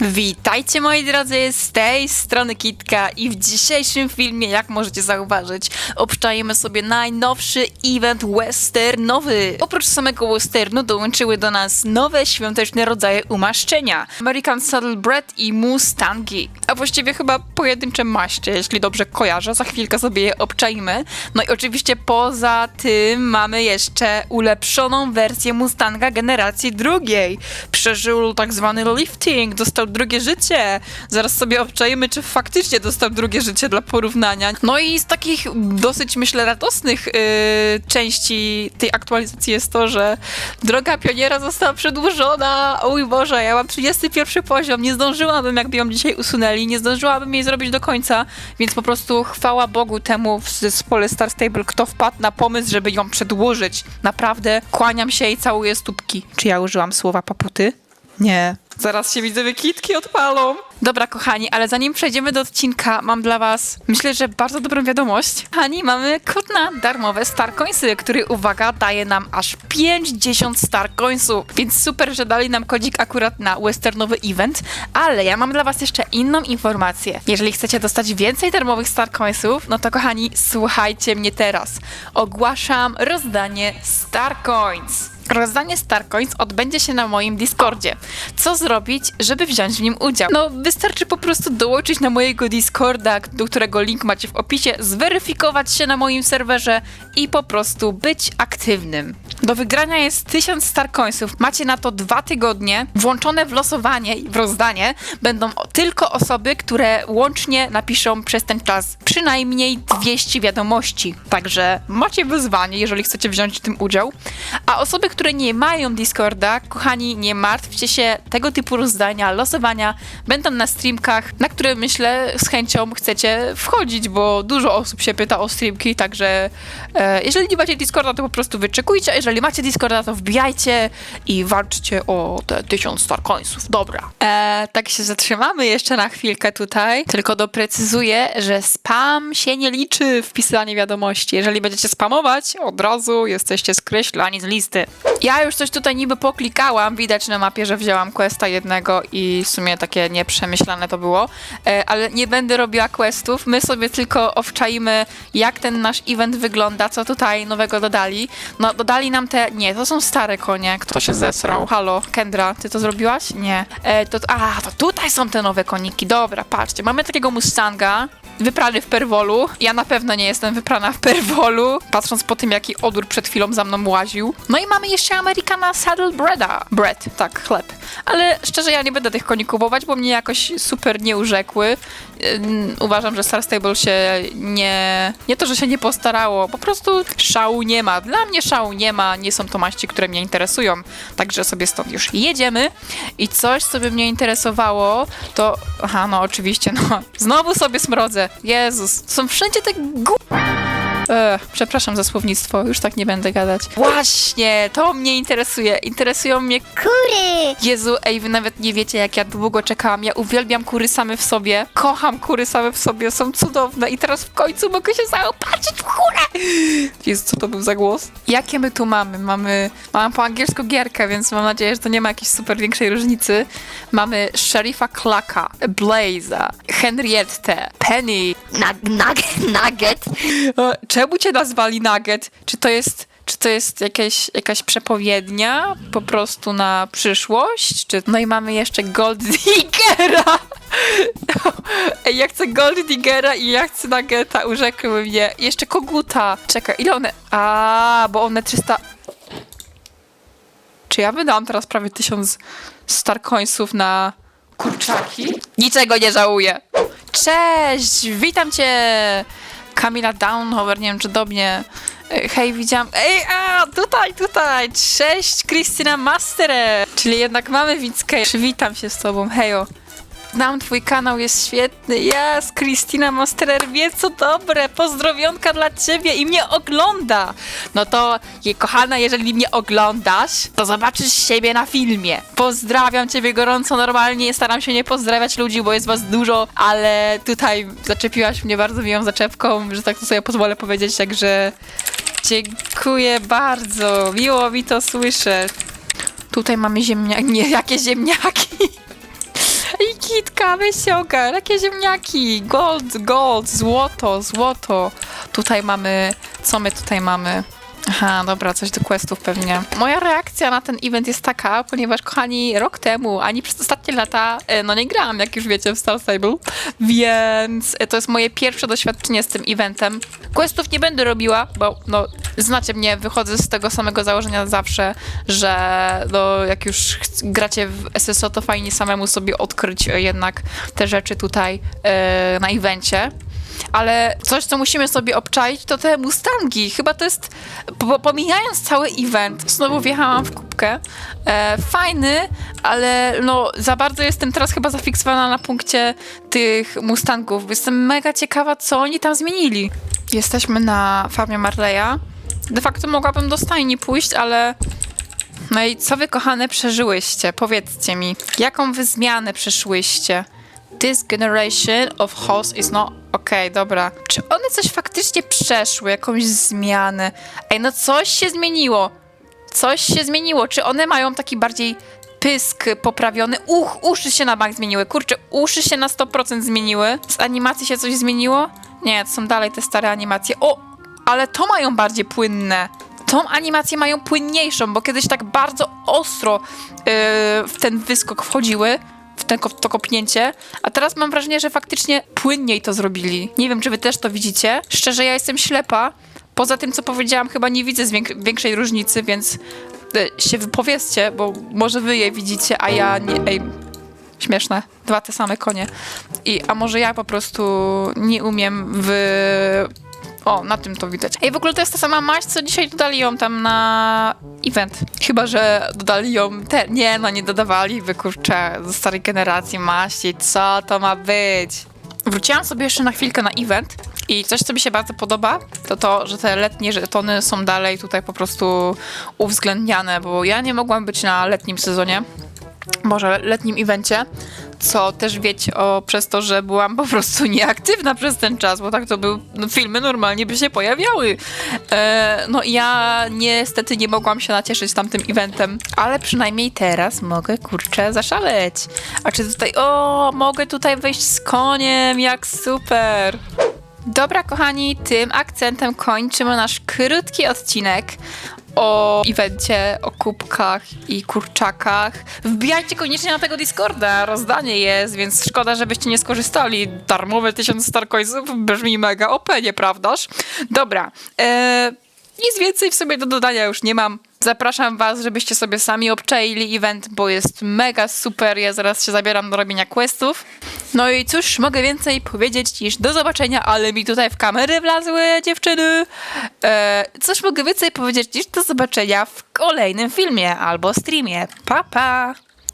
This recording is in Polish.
Witajcie moi drodzy, z tej strony Kitka i w dzisiejszym filmie, jak możecie zauważyć, obczajemy sobie najnowszy event westernowy. Oprócz samego westernu dołączyły do nas nowe świąteczne rodzaje umaszczenia. American Saddle Bread i Mustangi. A właściwie chyba pojedyncze maście, jeśli dobrze kojarzę. Za chwilkę sobie je obczajmy. No i oczywiście poza tym mamy jeszcze ulepszoną wersję Mustanga generacji drugiej. Przeżył tak zwany lifting, dostał drugie życie. Zaraz sobie obczajmy, czy faktycznie dostał drugie życie dla porównania. No i z takich dosyć, myślę, radosnych yy, części tej aktualizacji jest to, że droga pioniera została przedłużona. O mój Boże, ja mam 31 poziom, nie zdążyłabym, jakby ją dzisiaj usunęli, nie zdążyłabym jej zrobić do końca, więc po prostu chwała Bogu temu w zespole Star Stable, kto wpadł na pomysł, żeby ją przedłużyć. Naprawdę kłaniam się i całuję stópki. Czy ja użyłam słowa paputy? Nie. Zaraz się widzę, wykitki odpalą. Dobra, kochani, ale zanim przejdziemy do odcinka, mam dla was, myślę, że bardzo dobrą wiadomość. Kochani, mamy kod na darmowe Star Coinsy, który, uwaga, daje nam aż 50 Star Coinsów. Więc super, że dali nam kodzik akurat na westernowy event, ale ja mam dla was jeszcze inną informację. Jeżeli chcecie dostać więcej darmowych Star Coinsów, no to kochani, słuchajcie mnie teraz. Ogłaszam rozdanie Star Coins. Rozdanie Starcoins odbędzie się na moim Discordzie. Co zrobić, żeby wziąć w nim udział? No, wystarczy po prostu dołączyć na mojego Discorda, do którego link macie w opisie, zweryfikować się na moim serwerze i po prostu być aktywnym. Do wygrania jest 1000 Starcoinsów. Macie na to dwa tygodnie. Włączone w losowanie i w rozdanie będą tylko osoby, które łącznie napiszą przez ten czas przynajmniej 200 wiadomości. Także macie wyzwanie, jeżeli chcecie wziąć w tym udział. A osoby, które nie mają Discorda, kochani, nie martwcie się, tego typu rozdania, losowania będą na streamkach, na które myślę z chęcią chcecie wchodzić, bo dużo osób się pyta o streamki, także e, jeżeli nie macie Discorda, to po prostu wyczekujcie, a jeżeli macie Discorda, to wbijajcie i walczcie o te 1000 Star Coinsów. Dobra. E, tak się zatrzymamy jeszcze na chwilkę tutaj, tylko doprecyzuję, że spam się nie liczy w wiadomości. Jeżeli będziecie spamować, od razu jesteście skreślani z listy. Ja już coś tutaj niby poklikałam, widać na mapie, że wzięłam questa jednego i w sumie takie nieprzemyślane to było, e, ale nie będę robiła questów, my sobie tylko owczaimy, jak ten nasz event wygląda, co tutaj nowego dodali. No, dodali nam te, nie, to są stare konie, kto się zesrał. Halo, Kendra, ty to zrobiłaś? Nie. E, to, a, to tutaj są te nowe koniki, dobra, patrzcie, mamy takiego Mustanga, wyprany w perwolu. Ja na pewno nie jestem wyprana w perwolu, patrząc po tym, jaki odór przed chwilą za mną łaził. No i mamy jeszcze Amerykana Saddle Breada. Bread, tak, chleb. Ale szczerze, ja nie będę tych koni kupować, bo mnie jakoś super nie urzekły. Uważam, że Star Stable się nie... Nie to, że się nie postarało, po prostu szału nie ma. Dla mnie szału nie ma, nie są to maści, które mnie interesują. Także sobie stąd już jedziemy. I coś, co by mnie interesowało, to... Aha, no oczywiście, no. Znowu sobie smrodzę. Jezus, są wszędzie te gu... E, przepraszam za słownictwo, już tak nie będę gadać. Właśnie, to mnie interesuje. Interesują mnie Kury! Jezu, ej, wy nawet nie wiecie, jak ja długo czekałam. Ja uwielbiam kury same w sobie. Kocham kury same w sobie, są cudowne. I teraz w końcu mogę się zaopatrzyć w kurę! Jezu, co to był za głos? Jakie my tu mamy? Mamy, mamy po angielsku gierkę, więc mam nadzieję, że to nie ma jakiejś super większej różnicy. Mamy Sheriffa Clacka, Blaze'a, Henriette, Penny. Nugget? E, Czemu cię nazwali Nugget? Czy to jest... Czy to jest jakieś, jakaś przepowiednia po prostu na przyszłość? Czy... No i mamy jeszcze Gold Diggera! Ej, ja chcę Gold Diggera i ja chcę Nuggeta, urzekły mnie. Jeszcze Koguta. Czekaj, ile one... A, bo one 300... Czy ja wydałam teraz prawie 1000 Star Coinsów na kurczaki? Niczego nie żałuję. Cześć, witam cię! Kamila Downhover, nie wiem czy do mnie. E, Hej, widziałam. Ej, a tutaj, tutaj! Cześć, Krystyna Mastere! Czyli jednak mamy Wickę. Przywitam się z tobą, hejo. Znam twój kanał, jest świetny. Jest, Krystyna Masterer wie co dobre. Pozdrowionka dla ciebie i mnie ogląda. No to, je, kochana, jeżeli mnie oglądasz, to zobaczysz siebie na filmie. Pozdrawiam ciebie gorąco, normalnie staram się nie pozdrawiać ludzi, bo jest was dużo, ale tutaj zaczepiłaś mnie bardzo miłą zaczepką, że tak to sobie pozwolę powiedzieć, także dziękuję bardzo. Miło mi to słyszeć. Tutaj mamy ziemniaki. Nie, jakie ziemniaki? Kitka, weź się ogar, jakie ziemniaki, gold, gold, złoto, złoto. Tutaj mamy, co my tutaj mamy? Aha, dobra, coś do questów pewnie. Moja reakcja na ten event jest taka, ponieważ kochani, rok temu, ani przez ostatnie lata, e, no nie grałam, jak już wiecie, w Star Stable, więc e, to jest moje pierwsze doświadczenie z tym eventem. Questów nie będę robiła, bo no, znacie mnie, wychodzę z tego samego założenia zawsze, że no, jak już gracie w SSO, to fajnie samemu sobie odkryć e, jednak te rzeczy tutaj e, na evencie. Ale coś, co musimy sobie obczaić, to te Mustangi. Chyba to jest, po, pomijając cały event, znowu wjechałam w kubkę. E, fajny, ale no za bardzo jestem teraz chyba zafiksowana na punkcie tych Mustangów. Jestem mega ciekawa, co oni tam zmienili. Jesteśmy na farmie Marleya. De facto mogłabym do stajni pójść, ale no i co wy, kochane, przeżyłyście? Powiedzcie mi, jaką wy zmianę przeszłyście? This generation of horse is not... Okej, dobra. Czy one coś faktycznie przeszły? Jakąś zmianę? Ej, no coś się zmieniło. Coś się zmieniło. Czy one mają taki bardziej pysk poprawiony? Uch, uszy się na bank zmieniły. Kurczę, uszy się na 100% zmieniły. Z animacji się coś zmieniło? Nie, to są dalej te stare animacje. O, ale to mają bardziej płynne. Tą animację mają płynniejszą, bo kiedyś tak bardzo ostro yy, w ten wyskok wchodziły, w to kopnięcie, a teraz mam wrażenie, że faktycznie płynniej to zrobili. Nie wiem, czy wy też to widzicie. Szczerze, ja jestem ślepa. Poza tym, co powiedziałam, chyba nie widzę większej różnicy, więc y, się wypowiedzcie, bo może wy je widzicie, a ja nie... Ej, śmieszne. Dwa te same konie. I, a może ja po prostu nie umiem w... O, na tym to widać. Ej, w ogóle to jest ta sama maść, co dzisiaj dodali ją tam na event. Chyba, że dodali ją te... Nie, no nie dodawali, wy kurczę, ze starej generacji maści. Co to ma być? Wróciłam sobie jeszcze na chwilkę na event i coś, co mi się bardzo podoba, to to, że te letnie żetony są dalej tutaj po prostu uwzględniane, bo ja nie mogłam być na letnim sezonie, może letnim evencie, co też wiecie o, przez to, że byłam po prostu nieaktywna przez ten czas, bo tak to był, no, filmy normalnie by się pojawiały. E, no ja niestety nie mogłam się nacieszyć tamtym eventem, ale przynajmniej teraz mogę, kurczę, zaszaleć. A czy tutaj, o, mogę tutaj wejść z koniem, jak super. Dobra, kochani, tym akcentem kończymy nasz krótki odcinek o evencie, o kubkach i kurczakach. Wbijajcie koniecznie na tego Discorda, rozdanie jest, więc szkoda, żebyście nie skorzystali. Darmowe 1000 Starcoinsów brzmi mega OP, nieprawdaż? Dobra, e, nic więcej w sobie do dodania już nie mam. Zapraszam was, żebyście sobie sami obczaili event, bo jest mega super. Ja zaraz się zabieram do robienia questów. No i cóż, mogę więcej powiedzieć niż do zobaczenia, ale mi tutaj w kamery wlazły dziewczyny. E, cóż mogę więcej powiedzieć niż do zobaczenia w kolejnym filmie albo streamie. Pa, pa!